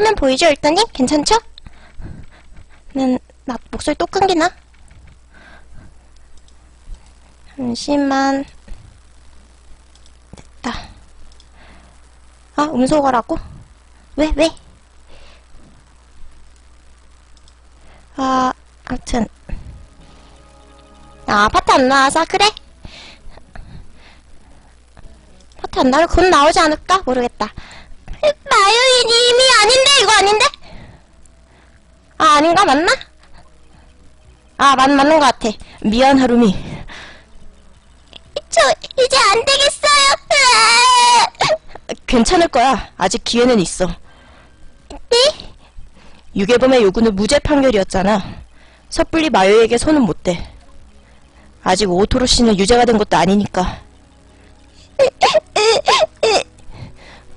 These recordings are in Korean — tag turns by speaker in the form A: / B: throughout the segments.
A: 화면 보이죠, 일단님? 괜찮죠? 는, 나 목소리 또 끊기나? 잠시만. 됐다. 아, 음소거라고? 왜, 왜? 아, 아무튼. 아, 아파트 안 나와서, 그래? 아파트 안 나올, 곧 나오지 않을까? 모르겠다. 마유이님이 아닌데, 이거 아닌데? 아, 아닌가? 맞나? 아, 맞, 맞는 것 같아.
B: 미안 하루미.
A: 저, 이제 안 되겠어요.
B: 괜찮을 거야. 아직 기회는 있어.
A: 네?
B: 유괴범의 요구는 무죄 판결이었잖아. 섣불리 마요에게 손은 못 대. 아직 오토로 씨는 유죄가 된 것도 아니니까.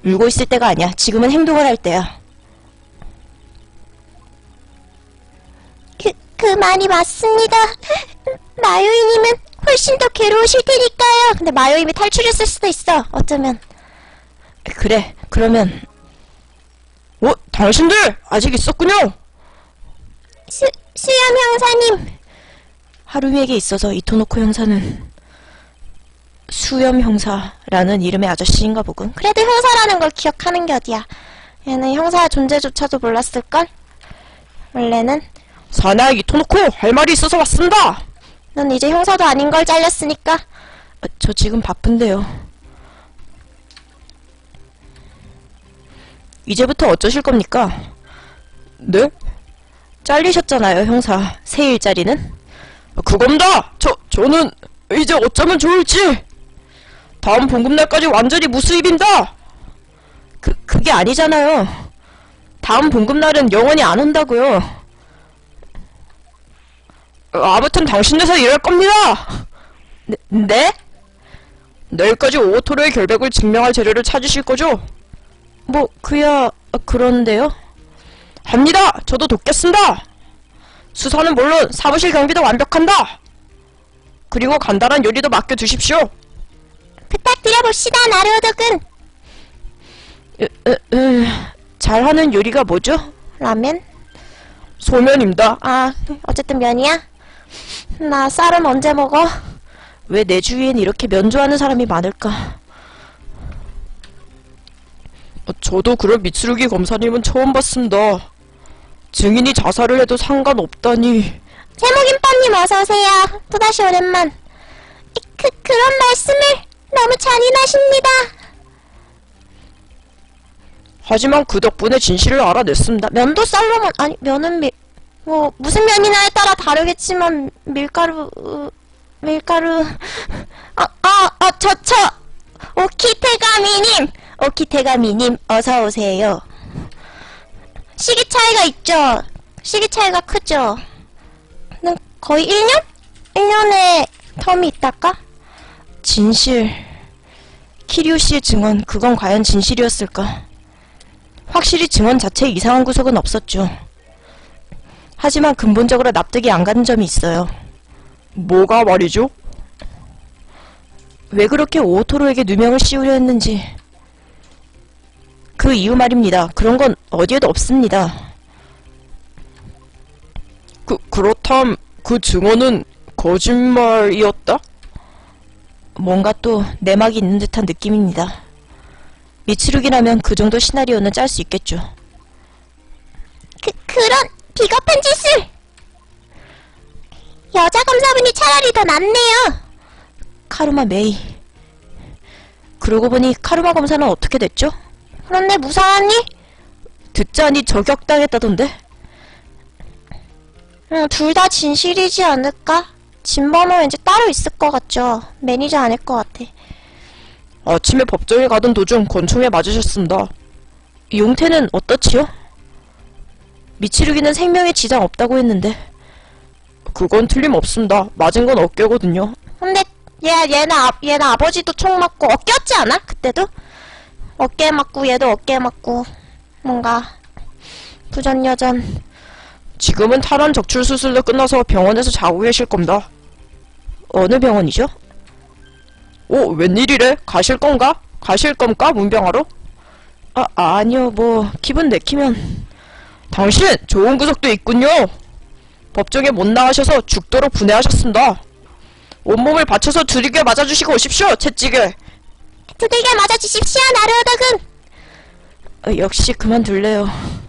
B: 울고 있을 때가 아니야. 지금은 행동을 할 때야.
A: 그, 그 말이 맞습니다. 마요이님은 훨씬 더 괴로우실 테니까요. 근데 마요이님이 탈출했을 수도 있어. 어쩌면.
B: 그래. 그러면 어? 당신들 아직 있었군요.
A: 수, 수염 형사님.
B: 하루미에게 있어서 이토노코 형사는 수염 형사라는 이름의 아저씨인가 보군.
A: 그래도 형사라는 걸 기억하는 게 어디야. 얘는 형사 존재조차도 몰랐을걸? 원래는.
B: 사나이 이토노코 할 말이 있어서 왔습니다.
A: 넌 이제 형사도 아닌 걸 잘렸으니까.
B: 어, 저 지금 바쁜데요. 이제부터 어쩌실 겁니까? 네? 잘리셨잖아요, 형사. 세 일짜리는? 그겁니다! 저, 저는 이제 어쩌면 좋을지! 다음 봉급날까지 완전히 무수입입니다! 그, 그게 아니잖아요. 다음 봉급날은 영원히 안 온다고요. 어, 아무튼 당신 회사 일할 겁니다! 네? 네? 내일까지 오토로의 결백을 증명할 재료를 찾으실 거죠? 뭐 그야 그런데요. 합니다. 저도 돕겠습니다. 수사는 물론 사무실 경비도 완벽한다. 그리고 간단한 요리도 맡겨두십시오.
A: 부탁드려봅시다, 나루오덕은.
B: 으, 으, 으, 잘하는 요리가 뭐죠?
A: 라면?
B: 소면입니다.
A: 아, 어쨌든 면이야? 나 쌀은 언제 먹어?
B: 왜 내 주위엔 이렇게 면 좋아하는 사람이 많을까? 어, 저도 그런 미츠루기 검사님은 처음 봤습니다. 증인이 자살을 해도 상관없다니.
A: 세모김밥님 어서오세요. 또다시 오랜만. 그, 그런 말씀을 너무 잔인하십니다.
B: 하지만 그 덕분에 진실을 알아냈습니다.
A: 면도 쌀로만, 아니, 면은 밀, 뭐, 무슨 면이냐에 따라 다르겠지만, 밀가루, 으, 밀가루, 아, 아, 아, 저, 저, 오키테가미님! 오키테가미님, 어서 오세요. 시기 차이가 있죠? 시기 차이가 크죠? 는 거의 1년? 1년의 텀이 있달까?
B: 진실. 키리오 씨의 증언, 그건 과연 진실이었을까? 확실히 증언 자체에 이상한 구석은 없었죠. 하지만 근본적으로 납득이 안 가는 점이 있어요. 뭐가 말이죠? 왜 그렇게 오토로에게 누명을 씌우려 했는지. 그 이유 말입니다. 그런 건 어디에도 없습니다. 그, 그렇담, 그 증언은 거짓말이었다? 뭔가 또 내막이 있는 듯한 느낌입니다. 미츠룩이라면 그 정도 시나리오는 짤 수 있겠죠.
A: 그, 그런 비겁한 짓을! 여자 검사분이 차라리 더 낫네요.
B: 카루마 메이. 그러고 보니 카루마 검사는 어떻게 됐죠?
A: 그런데 무사하니?
B: 듣자니 저격당했다던데?
A: 응, 둘 다 진실이지 않을까? 진범은 왠지 따로 있을 것 같죠. 매니저 아닐 것 같아.
B: 아침에 법정에 가던 도중 권총에 맞으셨습니다. 용태는 어떻지요? 미치루기는 생명에 지장 없다고 했는데. 그건 틀림없습니다. 맞은 건 어깨거든요.
A: 근데 얘 얘는 아, 얘는 아버지도 총 맞고 어깨였지 않아? 그때도 어깨 맞고 얘도 어깨 맞고 뭔가 부전여전.
B: 지금은 탈환 적출 수술도 끝나서 병원에서 자고 계실 겁니다. 어느 병원이죠? 오, 웬일이래? 가실 건가? 가실 겁니까? 문병하러? 아, 아니요, 뭐, 기분 내키면. 당신, 좋은 구석도 있군요. 법정에 못 나가셔서 죽도록 분해하셨습니다. 온몸을 바쳐서 두들겨 맞아주시고 오십시오, 채찌개.
A: 두들겨 맞아주십시오, 나루오덕은!
B: 어, 역시 그만둘래요.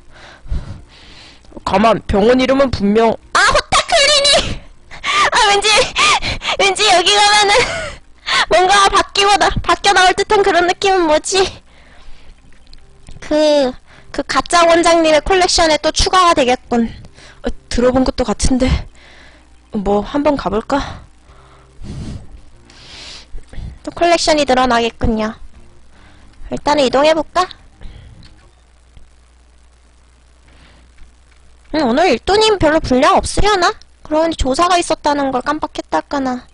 B: 가만, 병원 이름은 분명,
A: 아, 호타클리니! 아, 왠지, 왠지 여기 가면은, 뭔가 바뀌고, 나, 바뀌어 나올 듯한 그런 느낌은 뭐지? 그, 그 가짜 원장님의 콜렉션에 또 추가가 되겠군.
B: 어, 들어본 것도 같은데. 뭐, 한번 가볼까?
A: 또 콜렉션이 늘어나겠군요. 일단은 이동해볼까? 음, 오늘 일돈이 별로 분량 없으려나? 그러니 조사가 있었다는 걸 깜빡했달까나.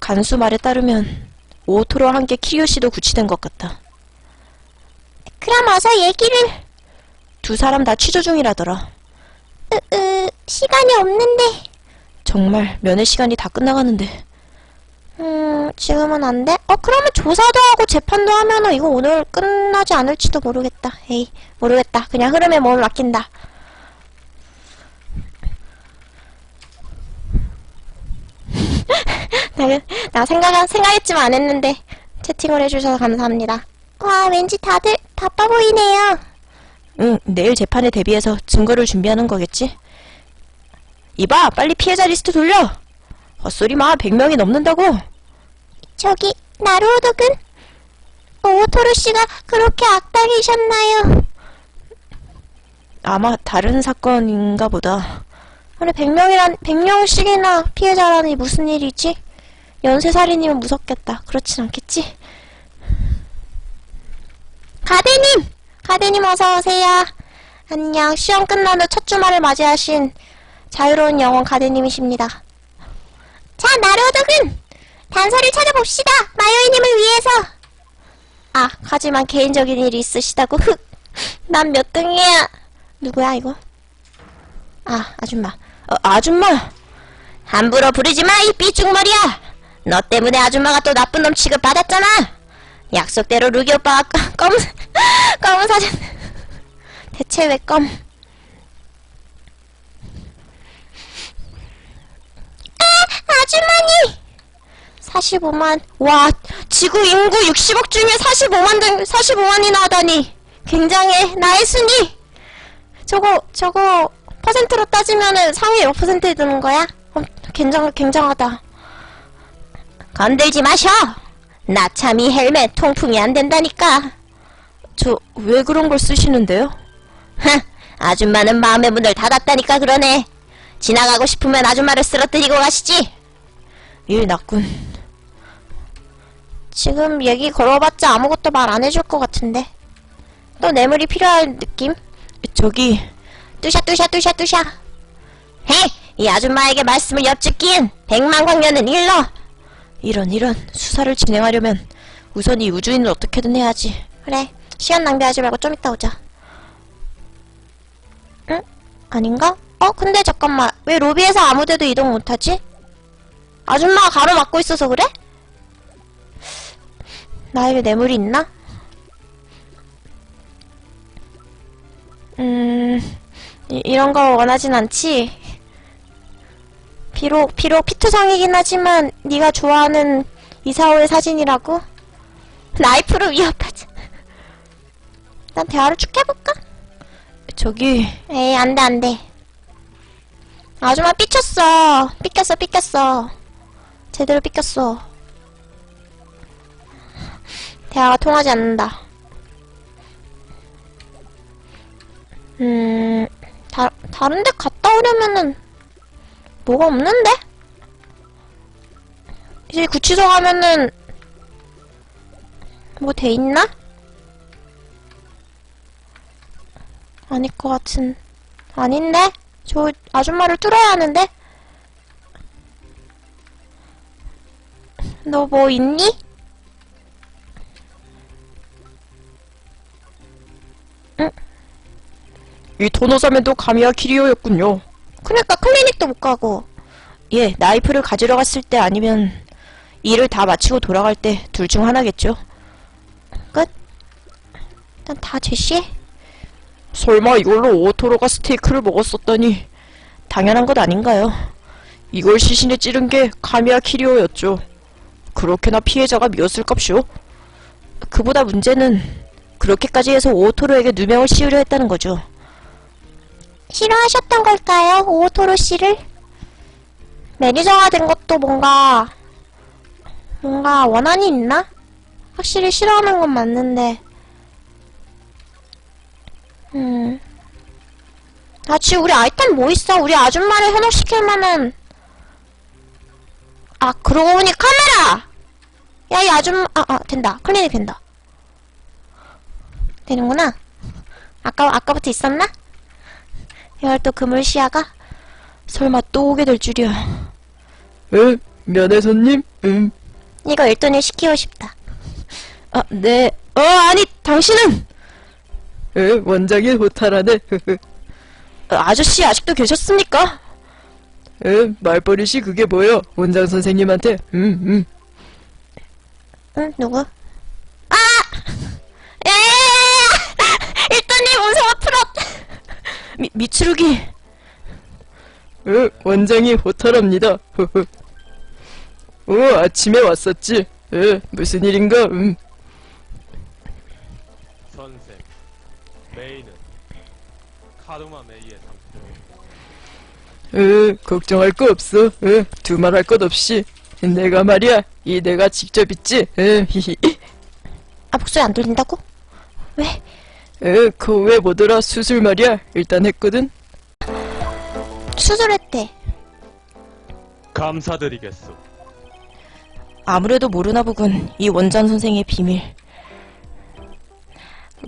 B: 간수 말에 따르면, 오토로 함께 키리오 씨도 구치된 것 같다.
A: 그럼 어서 얘기를.
B: 두 사람 다 취조 중이라더라.
A: 으, 으, 시간이 없는데.
B: 정말 면회 시간이 다 끝나가는데.
A: 음, 지금은 안 돼? 어, 그러면 조사도 하고 재판도 하면은 이거 오늘 끝나지 않을지도 모르겠다. 에이, 모르겠다. 그냥 흐름에 몸을 맡긴다. 나, 나 생각, 생각했지만 안 했는데 채팅을 해주셔서 감사합니다. 와, 왠지 다들 바빠 보이네요.
B: 응, 내일 재판에 대비해서 증거를 준비하는 거겠지? 이봐, 빨리 피해자 리스트 돌려! 헛소리 마, 100명이 넘는다고!
A: 저기, 나루오덕은? 오토로 씨가 그렇게 악당이셨나요?
B: 아마 다른 사건인가 보다.
A: 아니 100명이란 100명씩이나 피해자라니 무슨 일이지? 연쇄살인이면 무섭겠다. 그렇진 않겠지? 가대님! 가대님 어서 오세요. 안녕. 시험 끝난 후 첫 주말을 맞이하신 자유로운 영혼 가대님이십니다. 자, 나로덕은 단서를 찾아봅시다. 마요이님을 위해서. 아, 하지만 개인적인 일이 있으시다고. 흑. 난 몇 등이야. 누구야 이거? 아, 아줌마.
B: 어, 아줌마!
A: 함부로 부르지 마, 이 삐죽머리야! 너 때문에 아줌마가 또 나쁜 놈 취급 받았잖아! 약속대로 루기 오빠가 검은 사진. 대체 왜 검? 아, 아주머니! 45만, 와, 지구 인구 60억 중에 45만 등, 45만이나 하다니. 굉장해, 나의 순위! 저거, 저거, 퍼센트로 따지면은 상위 몇 퍼센트에 드는 거야? 어, 굉장, 굉장하다. 건들지 마셔! 나 참이 헬멧 통풍이 안 된다니까.
B: 저, 왜 그런 걸 쓰시는데요?
A: 흥, 아줌마는 마음의 문을 닫았다니까 그러네. 지나가고 싶으면 아줌마를 쓰러뜨리고 가시지.
B: 일 났군.
A: 지금 얘기 걸어봤자 아무것도 말 안 해줄 것 같은데. 또 뇌물이 필요할 느낌?
B: 저기,
A: 뚜샤 뚜샤 뚜샤 뚜샤. 헤! 이 아줌마에게 말씀을 엿듣긴 백만 광년은 일러.
B: 이런, 이런, 수사를 진행하려면, 우선 이 우주인을 어떻게든 해야지.
A: 그래. 시간 낭비하지 말고 좀 이따 오자. 응? 아닌가? 어, 근데 잠깐만. 왜 로비에서 아무데도 이동 못하지? 아줌마가 가로막고 있어서 그래? 나에게 뇌물이 있나? 음, 이, 이런 거 원하진 않지? 비록, 비록 피투성이긴 하지만 네가 좋아하는 이사오의 사진이라고? 나이프로 위협하지. 난 대화를 쭉 해볼까?
B: 저기,
A: 에이, 안 돼, 안 돼. 아줌마 삐쳤어. 삐꼈어, 삐꼈어. 제대로 삐꼈어. 대화가 통하지 않는다. 음, 다, 다른 데 갔다 오려면은, 뭐가 없는데? 이제 구치소 가면은, 뭐 돼 있나? 아닐 것 같은. 아닌데? 저 아줌마를 뚫어야 하는데? 너 뭐 있니?
B: 이 도노사면도 가미야 키리오였군요.
A: 그러니까 클리닉도 못 가고.
B: 예, 나이프를 가지러 갔을 때 아니면, 일을 다 마치고 돌아갈 때 둘 중 하나겠죠.
A: 끝? 일단 다 제시해.
B: 설마 이걸로 오토로가 스테이크를 먹었었다니 당연한 것 아닌가요? 이걸 시신에 찌른 게 카미야 키리오였죠. 그렇게나 피해자가 미웠을값쇼. 그보다 문제는 그렇게까지 해서 오토로에게 누명을 씌우려 했다는 거죠.
A: 싫어하셨던 걸까요? 오토로 씨를? 매니저가 된 것도 뭔가 뭔가 원한이 있나? 확실히 싫어하는 건 맞는데 음. 아, 지금 우리 아이템 뭐 있어? 우리 아줌마를 현혹시킬 만한 아, 그러고 보니 카메라! 야, 이 아줌마, 아, 아, 된다. 클리닉 된다. 되는구나. 아까, 아까부터 있었나? 이걸 또 그물시야가?
B: 설마 또 오게 될 줄이야.
C: 응, 면회 손님? 응.
A: 이거 일돈일 시키고 싶다.
B: 아, 네. 어, 아니, 당신은!
C: 응, 원장이 호탈하네.
B: 아, 아저씨 아직도 계셨습니까?
C: 응, 말버릇이 그게 뭐여? 원장 선생님한테. 응, 응.
A: 응, 누구? 아! 에! 일돈님 무서워!
B: 미, 미츠루기.
C: 응, 원장이 호탈합니다. 어, 아침에 왔었지. 응, 무슨 일인가? 응.
D: 선생 메이는 카르마 메이의 상태로
C: 응, 걱정할 거 없어. 응, 두말할 것 없이. 내가 말이야, 이 내가 직접 있지. 응, 히히.
A: 아, 목소리 안 들린다고? 왜?
C: 응, 그왜 뭐더라? 수술 말이야. 일단 했거든.
A: 수술했대.
D: 감사드리겠소
B: 아무래도 모르나 보군. 이 원장 선생의 비밀.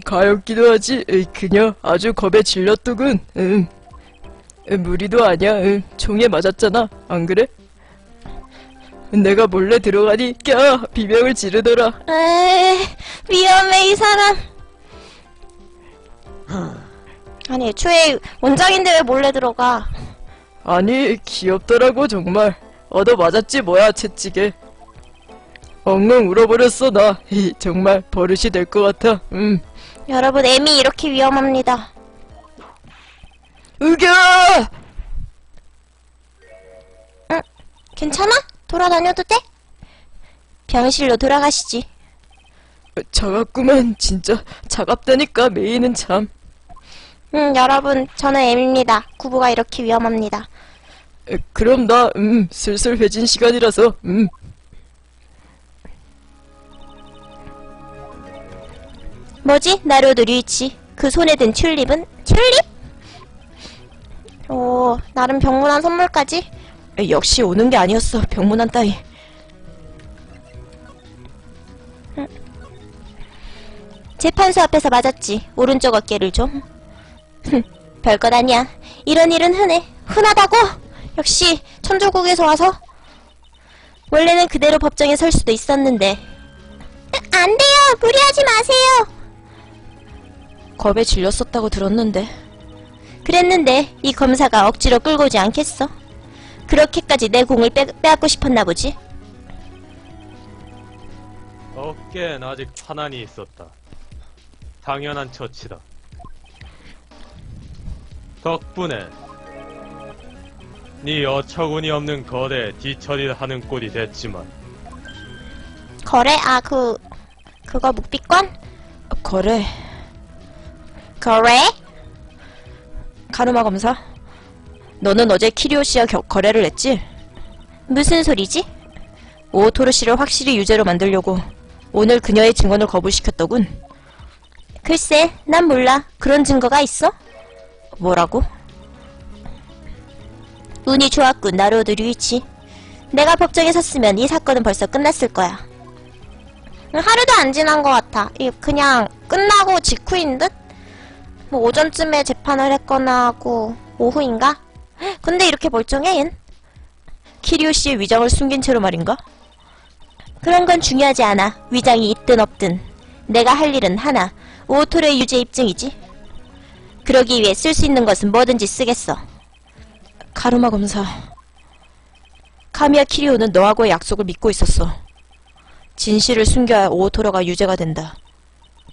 C: 가엾기도 하지. 에이, 그녀 아주 겁에 질렸더군. 응. 에, 무리도 아니야. 응. 총에 맞았잖아. 안 그래? 내가 몰래 들어가니 껴 비명을 지르더라.
A: 에이, 위험해, 이 사람. 아니, 애초에 원장인데 왜 몰래 들어가?
C: 아니 귀엽더라고 정말. 얻어 맞았지 뭐야 채찍에. 엉엉 울어버렸어 나. 히, 정말 버릇이 될 것 같아. 음.
A: 여러분, 애미 이렇게 위험합니다.
C: 으겨!
A: 괜찮아? 돌아다녀도 돼? 병실로 돌아가시지.
C: 차갑구만 진짜 차갑다니까 메이는 참.
A: 음, 여러분, 저는 M입니다. 구부가 이렇게 위험합니다.
C: 에, 그럼 나, 음, 슬슬 회진 시간이라서, 음.
A: 뭐지? 나로도 류이치. 그 손에 든 튤립은? 튤립? 오, 나름 병문안 선물까지?
B: 에, 역시 오는 게 아니었어. 병문안 따위.
A: 재판소 앞에서 맞았지. 오른쪽 어깨를 좀. 흠, 별것 아니야. 이런 일은 흔해. 흔하다고? 역시 천조국에서 와서? 원래는 그대로 법정에 설 수도 있었는데. 안 돼요. 무리하지 마세요.
B: 겁에 질렸었다고 들었는데.
A: 그랬는데 이 검사가 억지로 끌고 오지 않겠어? 그렇게까지 내 공을 빼, 빼앗고 싶었나 보지?
D: 어깨엔 아직 환한이 있었다 당연한 처치다 덕분에 네 어처구니 없는 거래에 뒤처리를 하는 꼴이 됐지만
A: 거래? 아, 그, 그거 묵비권?
B: 어, 거래.
A: 거래?
B: 카르마 검사. 너는 어제 키리오 씨와 겨- 거래를 했지?
A: 무슨 소리지?
B: 오토르 씨를 확실히 유죄로 만들려고 오늘 그녀의 증언을 거부시켰더군.
A: 글쎄, 난 몰라. 그런 증거가 있어?
B: 뭐라고?
A: 운이 좋았군, 나로드 류이치. 내가 법정에 섰으면 이 사건은 벌써 끝났을 거야. 하루도 안 지난 것 같아. 이 그냥 끝나고 직후인 듯? 뭐 오전쯤에 재판을 했거나 하고 오후인가? 근데 이렇게 멀쩡해, 얜?
B: 키리오 씨의 위장을 숨긴 채로 말인가?
A: 그런 건 중요하지 않아. 위장이 있든 없든. 내가 할 일은 하나. 오토의 유죄 입증이지. 그러기 위해 쓸 수 있는 것은 뭐든지 쓰겠어.
B: 카르마 검사. 카미야 키리오는 너하고의 약속을 믿고 있었어. 진실을 숨겨야 오토로가 유죄가 된다.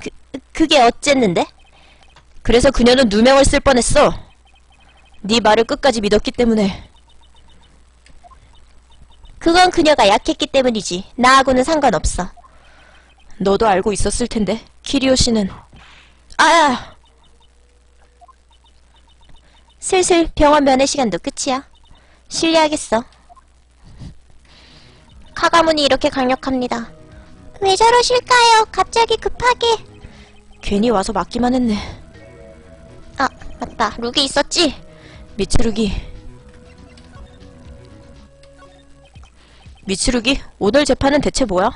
A: 그, 그게 어쨌는데?
B: 그래서 그녀는 누명을 쓸 뻔했어. 네 말을 끝까지 믿었기 때문에.
A: 그건 그녀가 약했기 때문이지. 나하고는 상관없어.
B: 너도 알고 있었을 텐데. 키리오 씨는 아야.
A: 슬슬 병원 면회 시간도 끝이야. 실례하겠어. 카가문이 이렇게 강력합니다. 왜 저러실까요? 갑자기 급하게.
B: 괜히 와서 맞기만 했네.
A: 아, 맞다. 룩이 있었지?
B: 미츠루기. 미츠루기, 오늘 재판은 대체 뭐야?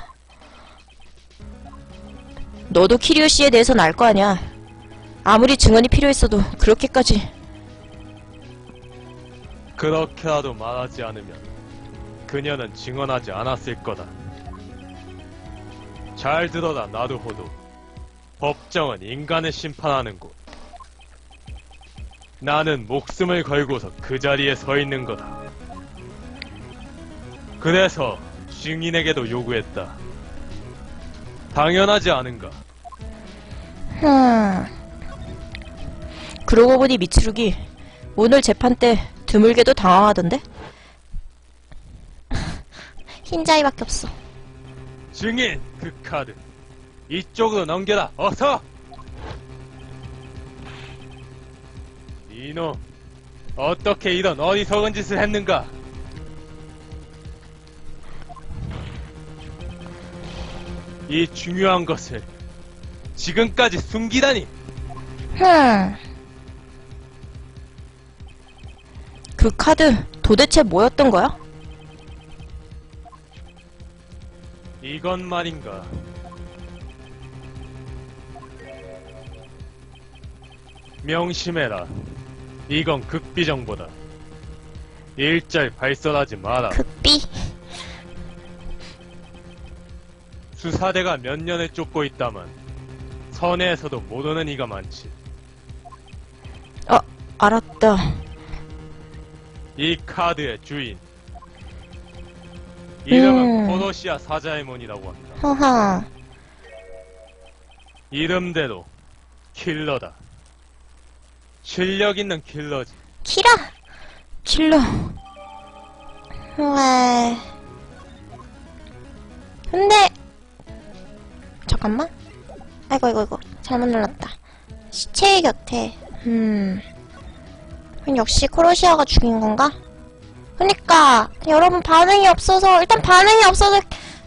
B: 너도 키리오 씨에 대해서는 알 거 아니야. 아무리 증언이 필요했어도 그렇게까지.
D: 그렇게라도 말하지 않으면 그녀는 증언하지 않았을 거다. 잘 들어라 나루호도. 법정은 인간을 심판하는 곳. 나는 목숨을 걸고서 그 자리에 서 있는 거다. 그래서 증인에게도 요구했다. 당연하지 않은가?
A: 흠.
B: 그러고 보니 미츠루기, 오늘 재판 때 드물게도 당황하던데?
A: 흰자위밖에 없어.
D: 증인 그 카드 이쪽으로 넘겨라 어서 이놈 어떻게 이런 어리석은 짓을 했는가 이 중요한 것을 지금까지 숨기다니
A: 흠.
B: 그 카드 도대체 뭐였던 거야?
D: 이건 말인가 명심해라 이건 극비 정보다 일절 발설하지 마라
A: 극비.
D: 수사대가 몇 년을 쫓고 있다만 선해에서도 모르는 이가 많지.
B: 아, 알았다.
D: 이 카드의 주인. 이름은
A: 음.
D: 코노시아 사자의몬이라고 한다.
A: 허허.
D: 이름대로 킬러다. 실력 있는 킬러지.
A: 키라.
B: 킬러.
A: 왜. 근데, 잠깐만. 아이고, 아이고, 아이고. 잘못 눌렀다. 시체의 곁에, 음. 역시 코로시아가 죽인 건가? 그니까, 여러분 반응이 없어서, 일단 반응이 없어서,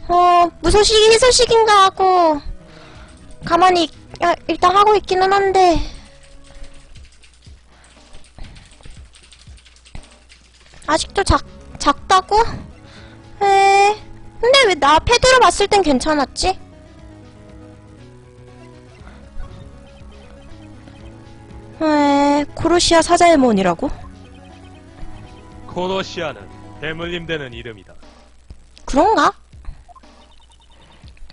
A: 어, 무소식이 희소식인가 하고, 가만히, 야, 일단 하고 있기는 한데, 아직도 작, 작다고? 에, 근데 왜 나 패드로 봤을 땐 괜찮았지?
B: 에, 코로시아 사자의몬이라고?
D: 코노시아는 대물림 되는 이름이다.
A: 그런가?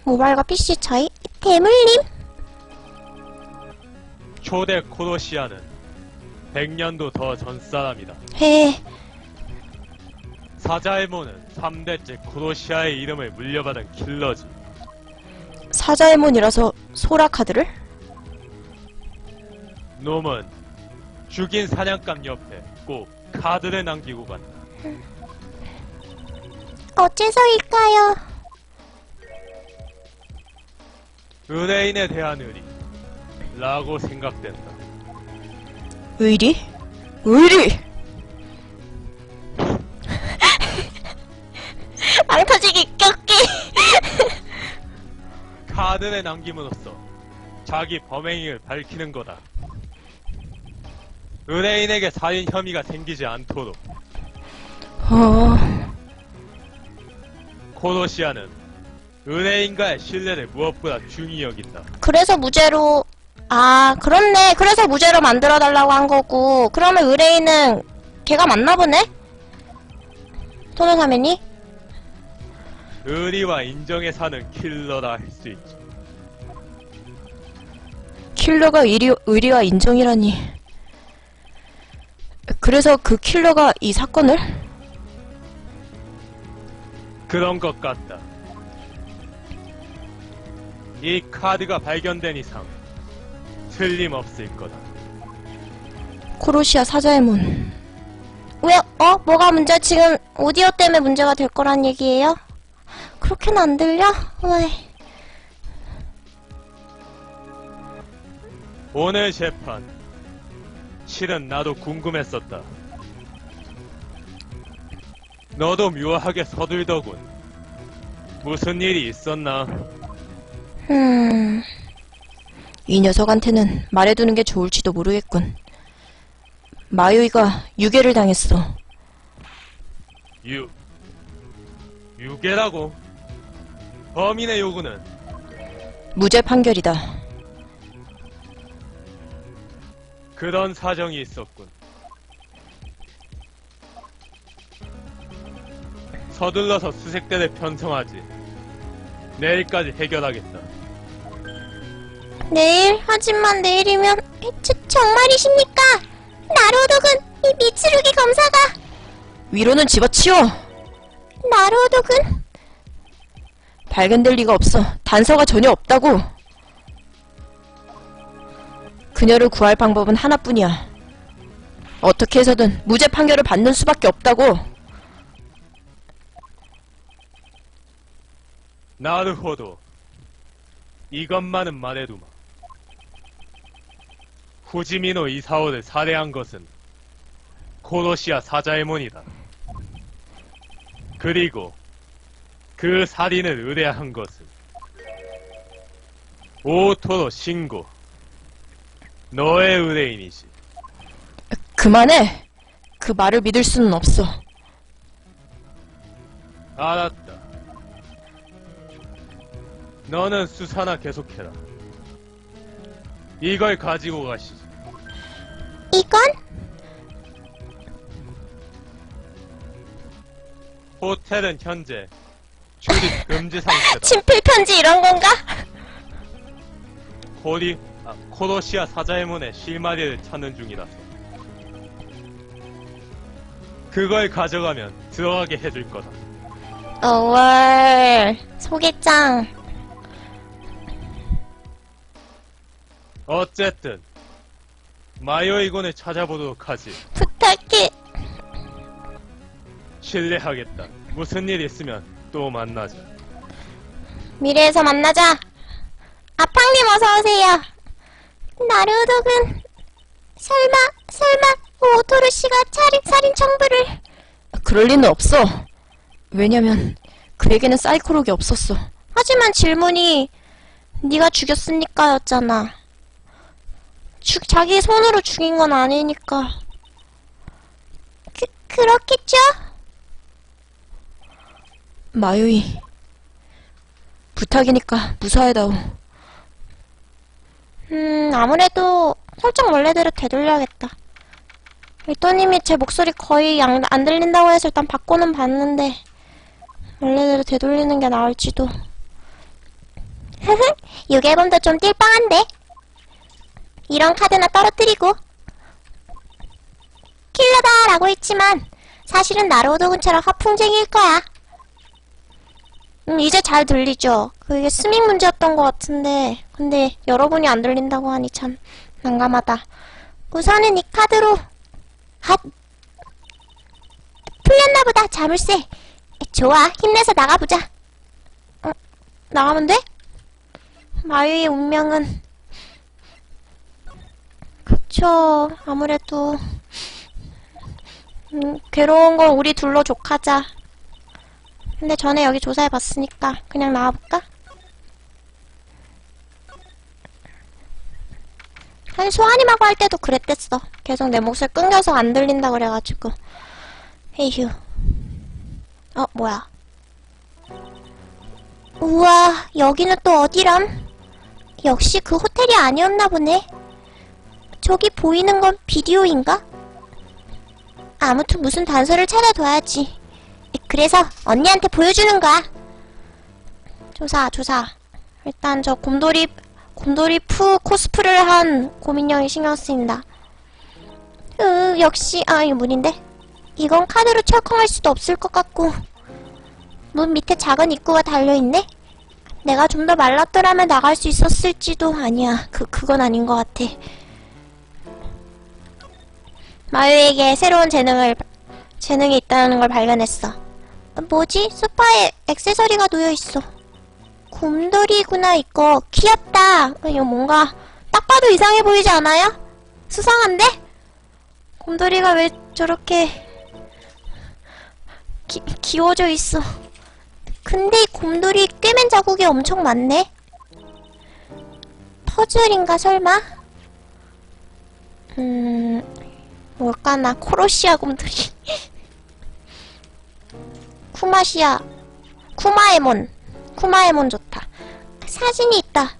A: 모바일과 PC 차이? 대물림?
D: 초대 코노시아는 100년도 더 전 사람이다.
A: 해,
D: 사자의몬은 3대째 코노시아의 이름을 물려받은 킬러지.
B: 사자의몬이라서 소라 카드를?
D: 놈은 죽인 사냥감 옆에 꼭 카드를 남기고 간다.
A: 어째서일까요?
D: 의뢰인에 대한 의리 라고 생각된다.
B: 의리? 의리!
A: 안 터지기 꺾기!
D: 카드를 남김으로써 자기 범행을 밝히는 거다. 의뢰인에게 살인 혐의가 생기지 않도록
B: 어,
D: 코노시아는 의뢰인과의 신뢰를 무엇보다 중히 여긴다.
A: 그래서 무죄로, 아, 그렇네. 그래서 무죄로 만들어 달라고 한 거고, 그러면 의뢰인은 걔가 맞나 보네? 토노사면이?
D: 의리와 인정에 사는 킬러라 할 수 있지.
B: 킬러가 의리, 의리와 인정이라니. 그래서 그 킬러가 이 사건을?
D: 그런 것 같다. 이 카드가 발견된 이상 틀림없을 거다.
B: 코로시아 사자의 문.
A: 왜, 어? 뭐가 문제? 지금 오디오 때문에 문제가 될 거란 얘기예요? 그렇게는 안 들려? 왜?
D: 오늘 재판 실은 나도 궁금했었다. 너도 묘하게 서둘더군. 무슨 일이 있었나?
A: 음,
B: 이 녀석한테는 말해두는 게 좋을지도 모르겠군. 마요이가 유괴를 당했어.
D: 유 유괴라고? 범인의 요구는
B: 무죄 판결이다.
D: 그런 사정이 있었군. 서둘러서 수색대를 편성하지. 내일까지 해결하겠다.
A: 내일? 하지만 내일이면, 저, 정말이십니까? 나로독은 이 미츠루기 검사가,
B: 위로는 집어치워!
A: 나로독은,
B: 발견될 리가 없어. 단서가 전혀 없다고. 그녀를 구할 방법은 하나뿐이야. 어떻게 해서든 무죄 판결을 받는 수밖에 없다고.
D: 나르호도 이것만은 말해두마. 후지미노 이사오를 살해한 것은 코로시아 사자의몬이다. 그리고 그 살인을 의뢰한 것은 오토로 신고 너의 의뢰인이지.
B: 그만해. 그 말을 믿을 수는 없어.
D: 알았다. 너는 수사나 계속해라. 이걸 가지고 가시지.
A: 이건?
D: 호텔은 현재 출입 금지 상태다.
A: 친필 편지 이런 건가?
D: 코리, 아, 코로시아 사자의문의 실마리를 찾는 중이라서. 그걸 가져가면 들어가게 해줄 거다.
A: 어월, 소개장.
D: 어쨌든 마요이곤을 찾아보도록 하지.
A: 부탁해.
D: 신뢰하겠다. 무슨 일 있으면 또 만나자.
A: 미래에서 만나자. 아팡님 어서오세요. 나루독은, 설마, 설마, 오토르 씨가 살인, 살인 청부를.
B: 그럴 리는 없어. 왜냐면 그에게는 사이코록이 없었어.
A: 하지만 질문이, 네가 죽였습니까? 였잖아. 죽, 자기 손으로 죽인 건 아니니까. 그, 그렇겠죠?
B: 마요이. 부탁이니까 무사해다오.
A: 음, 아무래도 설정 원래대로 되돌려야겠다. 일도님이 제 목소리 거의 양- 안 들린다고 해서 일단 바꿔는 봤는데 원래대로 되돌리는 게 나을지도. 흐흐, 유괴범도 좀 띨빵한데? 이런 카드나 떨어뜨리고 킬러다 라고 했지만 사실은 나로도 군처럼 허풍쟁이일 거야. 음, 이제 잘 들리죠? 그게 스밍 문제였던 것 같은데, 근데 여러분이 안 들린다고 하니 참 난감하다. 우선은 이 카드로, 핫! 풀렸나보다, 자물쇠. 좋아, 힘내서 나가보자. 어, 나가면 돼? 마유의 운명은, 그쵸, 아무래도, 음, 괴로운 건 우리 둘로 족하자. 근데 전에 여기 조사해봤으니까 그냥 나와볼까? 사실 소아님하고 할 때도 그랬댔어. 계속 내 목소리 끊겨서 안 들린다 그래가지고. 에휴. 어, 뭐야. 우와, 여기는 또 어디람? 역시 그 호텔이 아니었나 보네. 저기 보이는 건 비디오인가? 아무튼 무슨 단서를 찾아둬야지. 그래서 언니한테 보여주는 거야. 조사, 조사. 일단 저 곰돌이, 곰돌이 푸 코스프레를 한 고민형이 신경 쓰인다. 으, 역시, 아, 이거 문인데? 이건 카드로 철컹할 수도 없을 것 같고. 문 밑에 작은 입구가 달려있네? 내가 좀 더 말랐더라면 나갈 수 있었을지도 아니야. 그 그건 아닌 것 같아. 마유에게 새로운 재능을 재능이 있다는 걸 발견했어. 어, 뭐지? 소파에 액세서리가 놓여 있어. 곰돌이구나 이거 귀엽다. 어, 이거 뭔가 딱 봐도 이상해 보이지 않아요? 수상한데? 곰돌이가 왜 저렇게 기, 기워져 있어? 근데 이 곰돌이 꿰맨 자국이 엄청 많네. 퍼즐인가 설마? 음 뭘까 나 코로시아 곰돌이. 쿠마시아 쿠마에몬 쿠마에몬 좋다. 사진이 있다.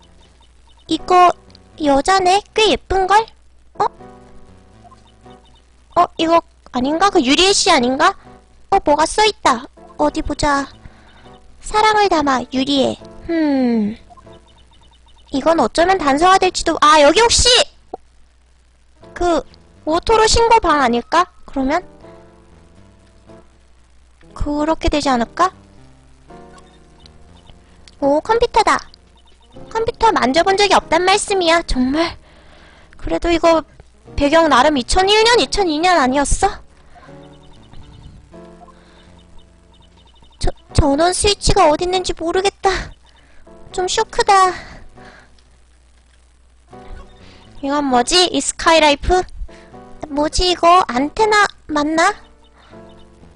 A: 이거 여자네? 꽤 예쁜걸? 어? 어, 이거 아닌가? 그 유리엘 씨 아닌가? 어, 뭐가 써있다. 어디 보자. 사랑을 담아, 유리에. 음. 이건 어쩌면 단서가 될지도, 아, 여기 혹시! 그, 오토로 신고 방 아닐까? 그러면? 그렇게 되지 않을까? 오, 컴퓨터다. 컴퓨터 만져본 적이 없단 말씀이야, 정말. 그래도 이거 배경 나름 2001년, 2002년 아니었어? 저, 전원 스위치가 어디 있는지 모르겠다. 좀 쇼크다. 이건 뭐지? 이 스카이라이프? 뭐지 이거? 안테나 맞나?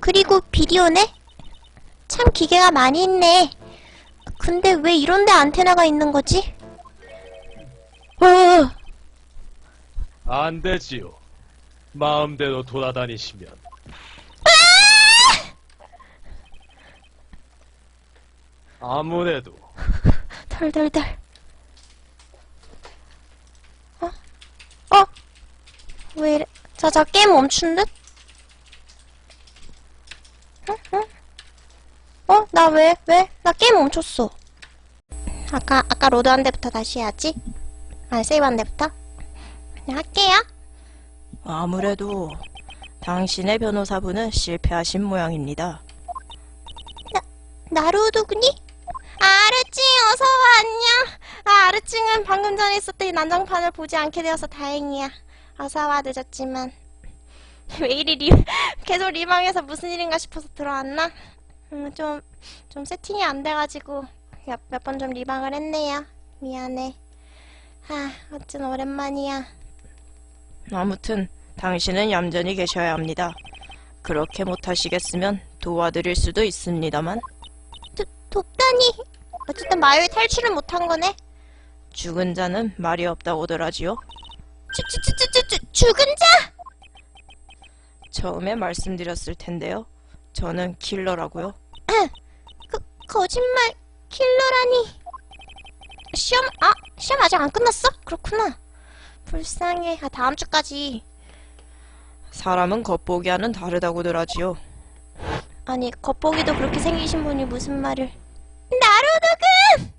A: 그리고 비디오네? 참 기계가 많이 있네. 근데 왜 이런데 안테나가 있는 거지? 어,
D: 안 되지요. 마음대로 돌아다니시면. 아무래도
A: 덜덜덜. 어? 어? 왜 이래? 저, 저 게임 멈춘 듯? 응? 응? 어? 나 왜? 왜? 나 게임 멈췄어. 아까, 아까 로드한 데부터 다시 해야지. 아, 세이브한 데부터? 그냥 할게요.
B: 아무래도 당신의 변호사분은 실패하신 모양입니다.
A: 나루도구니? 아르찡 어서와 안녕 아 아르찡은 방금 전에 있었던 이 난장판을 보지 않게 되어서 다행이야 어서 와 늦었지만 왜 이리 리 계속 리방에서 무슨 일인가 싶어서 들어왔나? 음, 좀, 좀 세팅이 안 돼가지고 몇 번 좀 리방을 했네요 미안해 아 어쩐 오랜만이야
B: 아무튼 당신은 얌전히 계셔야 합니다. 그렇게 못하시겠으면 도와드릴 수도 있습니다만
A: 도, 돕다니 어쨌든 마요에 탈출을 못한 거네
B: 죽은 자는 말이 없다고들 하지요.
A: 주, 주, 주, 주, 주, 주, 죽은 자!
B: 처음에 말씀드렸을 텐데요. 저는 킬러라고요.
A: 그, 거짓말, 킬러라니. 시험, 아, 시험 아직 안 끝났어? 그렇구나. 불쌍해. 아, 다음 주까지.
B: 사람은 겉보기와는 다르다고들 하지요.
A: 아니, 겉보기도 그렇게 생기신 분이 무슨 말을. 나루도군!